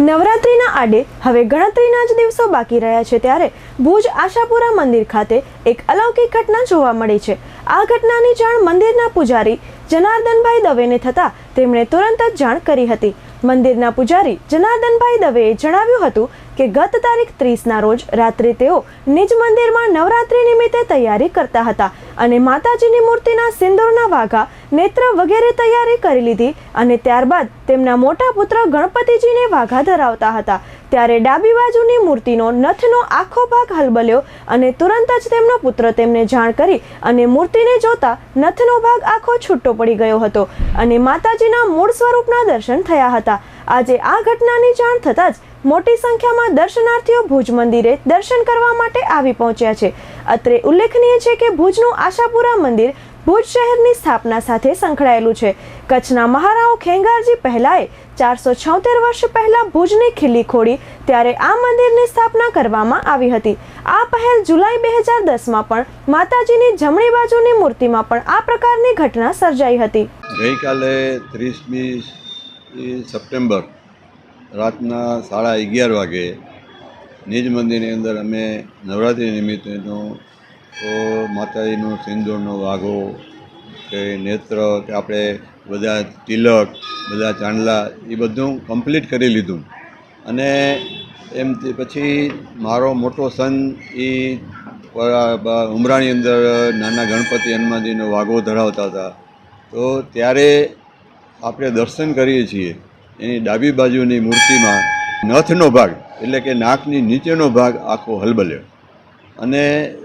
નવરાત્રિના આડે હવે ગણતરીના જ દિવસો બાકી રહ્યા છે ત્યારે ભુજ આશાપુરા મંદિર ખાતે એક અલૌકિક ઘટના જોવા મળી છે. આ ઘટનાની જાણ મંદિરના પૂજારી જનાર્દનભાઈ દવેને થતાં તેમણે તુરંત જ જાણ કરી હતી. મંદિરના પૂજારી જનાર્દનભાઈ દવેએ જણાવ્યું હતું કે ગત તારીખ ત્રીસના રોજ રાત્રે તેઓ નિજ મંદિરમાં નવરાત્રિ નિમિત્તે તૈયારી કરતા હતા અને માતાજીની મૂર્તિના સિંદૂરના વાઘા નેત્ર વગેરે તૈયારી કરી લીધી અને ત્યારબાદ તેમના મોટા પુત્ર ગણપતિજીને વાઘા ધરાવતા હતા. ત્યારે ડાબી બાજુની મૂર્તિનો નથનો આખો ભાગ હલબલ્યો અને તુરંત જ તેમનો પુત્ર તેમને જાણ કરી અને મૂર્તિને જોતા નથનો ભાગ આખો છૂટો પડી ગયો હતો અને માતાજીના મૂળ સ્વરૂપના દર્શન થયા હતા. આજે આ ઘટનાની જાણ થતાં જ મોટી સંખ્યામાં દર્શનાર્થીઓ ભુજ મંદિરે દર્શન કરવા માટે આવી પહોંચ્યા છે. અત્રે ઉલ્લેખનીય છે કે ભુજનું આશાપુરા મંદિર ભુજ શહેરની સ્થાપના સાથે સંકળાયેલું છે. કચ્છના મહારાઓ ખેંગારજી પહેલાએ ચારસો છોતેર વર્ષ પહેલાં ભુજની ખીલી ખોડી ત્યારે આ મંદિરની સ્થાપના કરવામાં આવી હતી. આ પહેલ જુલાઈ બે હજાર દસમાં પણ માતાજીની જમણી બાજુની મૂર્તિમાં પણ આ પ્રકારની ઘટના સર્જાઈ હતી. ગઈકાલે ત્રીસમી સપ્ટેમ્બર રાતના સાડા અગિયાર વાગે નિજ મંદિરની અંદર અમે નવરાત્રિ નિમિત્તેનો તો માતાજીનું સિંદૂરનો વાઘો કે નેત્ર કે આપણે બધા તિલક, બધા ચાંદલા, એ બધું કમ્પ્લીટ કરી લીધું. અને એમ પછી મારો મોટો સન એ ઉમરાની અંદર નાના ગણપતિ હનુમાનજીનો વાઘો ધરાવતા હતા. તો ત્યારે આપણે દર્શન કરીએ છીએ. એની ડાબી બાજુની મૂર્તિમાં નથનો ભાગ એટલે કે નાકની નીચેનો ભાગ આખો હલબલ્યો. અને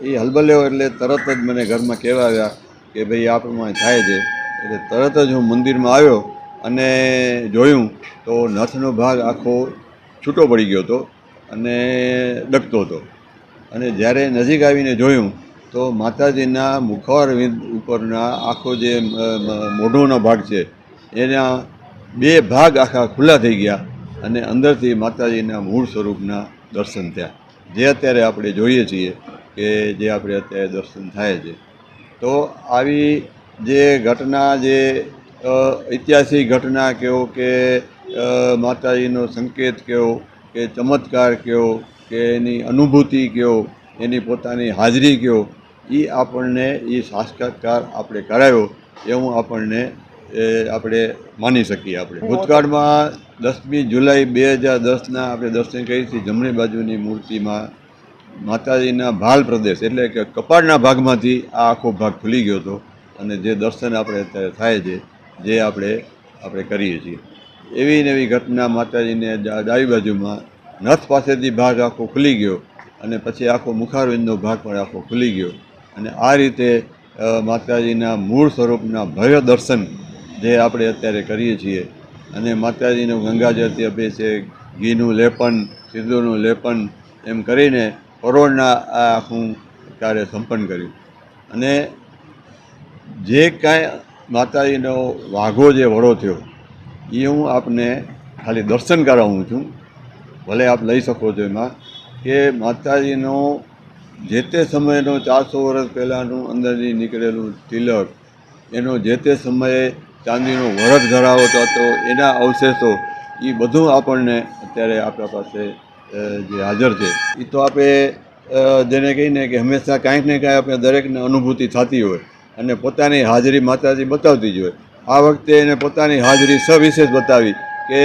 એ હલબલ્યો એટલે તરત જ મને ઘરમાં કહેવા આવ્યા કે ભાઈ, આ પ્રમાણે થાય છે. એટલે તરત જ હું મંદિરમાં આવ્યો અને જોયું તો નથનો ભાગ આખો છૂટો પડી ગયો હતો અને ડકતો હતો. અને જ્યારે નજીક આવીને જોયું તો માતાજીના મુખવાર ઉપરના આખો જે મોઢોનો ભાગ છે, એના બે ભાગ આખા ખુલ્લા થઈ ગયા અને અંદરથી માતાજીના મૂળ સ્વરૂપના દર્શન થયા. જે અત્યારે આપણે જોઈએ છીએ કે જે આપણે અત્યારે દર્શન થાય છે, તો આવી જે ઘટના જે ઐતિહાસિક ઘટના કહો કે માતાજીનો સંકેત કહો કે, ચમત્કાર કહો કે, એની અનુભૂતિ કહો એની પોતાની હાજરી કહો એ આપણને એ સાક્ષાત્કાર આપણે કરાયો, એવું આપણને એ આપણે માની શકીએ આપણે. ભૂતકાળમાં દસમી જુલાઈ બે હજાર દસના આપણે દર્શન છીએ જમણી બાજુની મૂર્તિમાં માતાજીના ભાલ પ્રદેશ એટલે કે કપાળના ભાગમાંથી આ આખો ભાગ ખુલી ગયો હતો અને જે દર્શન આપણે અત્યારે થાય છે, જે આપણે આપણે કરીએ છીએ. એવી ને એવી ઘટના માતાજીને ડાબી બાજુમાં નથ પાસેથી ભાગ આખો ખુલી ગયો અને પછી આખો મુખારવિંદનો ભાગ પણ આખો ખુલી ગયો. અને આ રીતે માતાજીના મૂળ સ્વરૂપના ભવ્ય દર્શન જે આપણે અત્યારે કરીએ છીએ. અને માતાજીનું ગંગાજળથી અભે છે, ઘીનું લેપન, સિંદૂરનું લેપન, એમ કરીને કરોડના આ આખું કાર્ય સંપન્ન કર્યું. અને જે કાંઈ માતાજીનો વાઘો જે વડો થયો, એ હું આપને ખાલી દર્શન કરાવું છું. ભલે આપ લઈ શકો છો એમાં, કે માતાજીનો જે તે સમયનો ચારસો વર્ષ પહેલાંનું અંદરથી નીકળેલું તિલક, એનો જે તે સમયે ચાંદીનો વરત ધરાવો હતો એના અવશેષો એ બધું આપણને અત્યારે આપણા પાસે જે હાજર છે. એ તો આપણે જેને કહીને કે હંમેશા કાંઈક ને કાંઈ આપણે દરેકને અનુભૂતિ થતી હોય અને પોતાની હાજરી માતાજી બતાવતી જ હોય. આ વખતે એને પોતાની હાજરી સવિશેષ બતાવી કે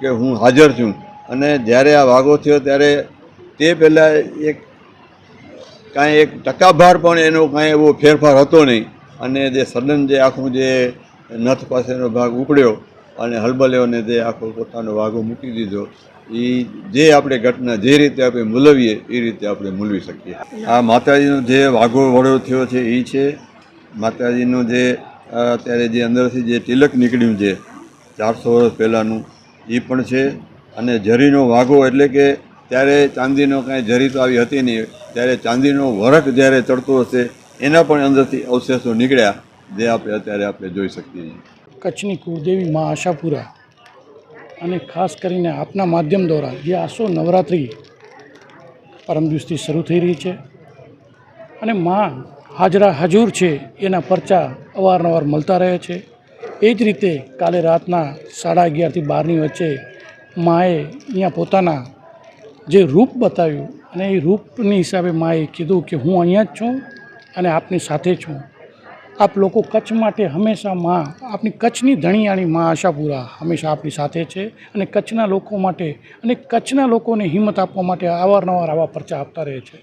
કે હું હાજર છું. અને જ્યારે આ વાઘો થયો ત્યારે તે પહેલાં એક કાંઈ એક ટકાભાર પણ એનો કાંઈ એવો ફેરફાર હતો નહીં. અને જે સદન જે આખું જે નથ પાસેનો ભાગ ઉપડ્યો અને હલબલેઓને જે આખો પોતાનો વાઘો મૂકી દીધો એ જે આપણે ઘટના જે રીતે આપણે મૂલવીએ, એ રીતે આપણે મૂલવી શકીએ. આ માતાજીનો જે વાઘો વડો થયો છે એ છે. માતાજીનું જે અત્યારે જે અંદરથી જે તિલક નીકળ્યું છે, ચારસો વર્ષ પહેલાંનું એ પણ છે. અને ઝરીનો વાઘો એટલે કે ત્યારે ચાંદીનો કાંઈ ઝરી તો આવી હતી નહીં. ત્યારે ચાંદીનો વરખ જ્યારે ચડતો હશે એના પણ અંદરથી અવશેષો નીકળ્યા, જે આપણે અત્યારે આપણે જોઈ શકીએ છીએ. કચ્છની કુળદેવી મા આશાપુરા અને ખાસ કરીને આપના માધ્યમ દ્વારા જે આસો નવરાત્રિ પરમ દિવસથી શરૂ થઈ રહી છે અને મા હાજરા હજૂર છે એના પરચા અવારનવાર મળતા રહે છે. એ જ રીતે કાલે રાતના સાડા અગિયારથી બારની વચ્ચે માએ અહીંયા પોતાના જે રૂપ બતાવ્યું અને એ રૂપની હિસાબે માએ કીધું કે હું અહીંયા જ છું અને આપની સાથે છું. આપ લોકો કચ્છ માટે હંમેશા માં આપણી કચ્છની ધણીયાણી માં આશાપુરા હંમેશા આપણી સાથે છે અને કચ્છના લોકો માટે અને કચ્છના લોકોને હિંમત આપવા માટે અવારનવાર આવા પરચા આપતા રહે છે.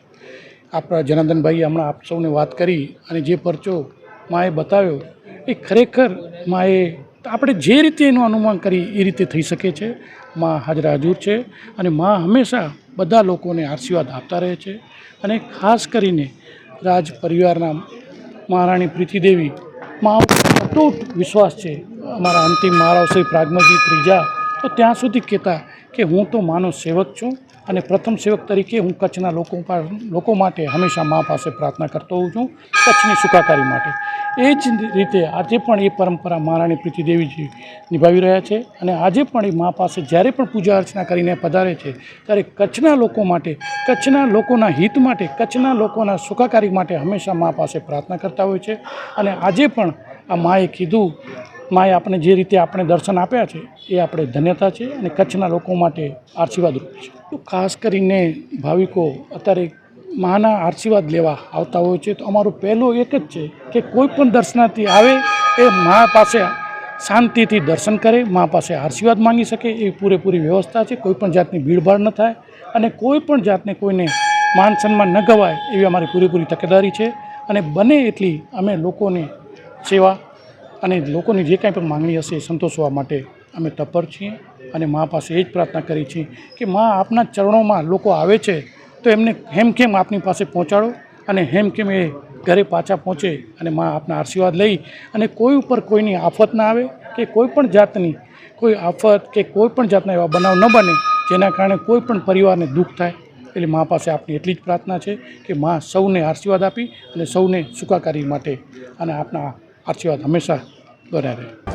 આપણા જનાર્દનભાઈએ હમણાં આપ સૌને વાત કરી અને જે પરચો માએ બતાવ્યો એ ખરેખર માએ આપણે જે રીતે એનું અનુમાન કરી એ રીતે થઈ શકે છે. માં હાજરા હજુર છે અને માં હંમેશા બધા લોકોને આશીર્વાદ આપતા રહે છે અને ખાસ કરીને રાજ પરિવારના મહારાણી પ્રીતિદેવી માં અતૂટ વિશ્વાસ છે. અમારા અંતિમ મહારાવશ્રી શ્રી પ્રાગમજી ત્રીજા તો ત્યાં સુધી કહેતા કે હું તો માનો સેવક છું અને પ્રથમ સેવક તરીકે હું કચ્છના લોકો લોકો માટે હંમેશા મા પાસે પ્રાર્થના કરતો હોઉં છું કચ્છની સુખાકારી માટે. એ જ રીતે આજે પણ એ પરંપરા મહારાણી પ્રીતિદેવીજી નિભાવી રહ્યા છે અને આજે પણ એ મા પાસે જ્યારે પણ પૂજા અર્ચના કરીને પધારે છે, ત્યારે કચ્છના લોકો માટે, કચ્છના લોકોના હિત માટે, કચ્છના લોકોના સુખાકારી માટે હંમેશા મા પાસે પ્રાર્થના કરતા હોય છે. અને આજે પણ આ માએ કીધું, માએ આપણે જે રીતે આપણે દર્શન આપ્યા છે, એ આપણે ધન્યતા છે અને કચ્છના લોકો માટે આશીર્વાદરૂપ છે. તો ખાસ કરીને ભાવિકો, અત્યારે માના આશીર્વાદ લેવા આવતા હોય છે. તો અમારું પહેલું એક જ છે કે કોઈ પણ દર્શનાર્થી આવે એ મા પાસે શાંતિથી દર્શન કરે, મા પાસે આશીર્વાદ માંગી શકે. એ પૂરેપૂરી વ્યવસ્થા છે. કોઈ પણ જાતની ભીડભાડ ન થાય અને કોઈ પણ જાતને કોઈને માન સન્માન ન ગવાય એવી અમારી પૂરેપૂરી તકેદારી છે. અને બને એટલી અમે લોકોની સેવા અને લોકોની જે કાંઈ પણ માંગણી હશે એ સંતોષવા માટે અમે તત્પર છીએ અને મા પાસે એ જ પ્રાર્થના કરી છીએ કે મા આપના ચરણોમાં લોકો આવે છે તો એમને હેમખેમ આપની પાસે પહોંચાડો અને હેમખેમ એ ઘરે પાછા પહોંચે અને મા આપના આશીર્વાદ લઈ અને કોઈ ઉપર કોઈની આફત ના આવે કે કોઈ પણ જાતની કોઈ આફત કે કોઈ પણ જાતના એવા બનાવ ન બને જેના કારણે કોઈ પણ પરિવારને દુઃખ થાય એટલે મા પાસે આપની એટલી જ પ્રાર્થના છે કે મા સૌને આશીર્વાદ આપી અને સૌને સુખાકારી માટે અને આપના આશીર્વાદ હંમેશા બન્યા રહે.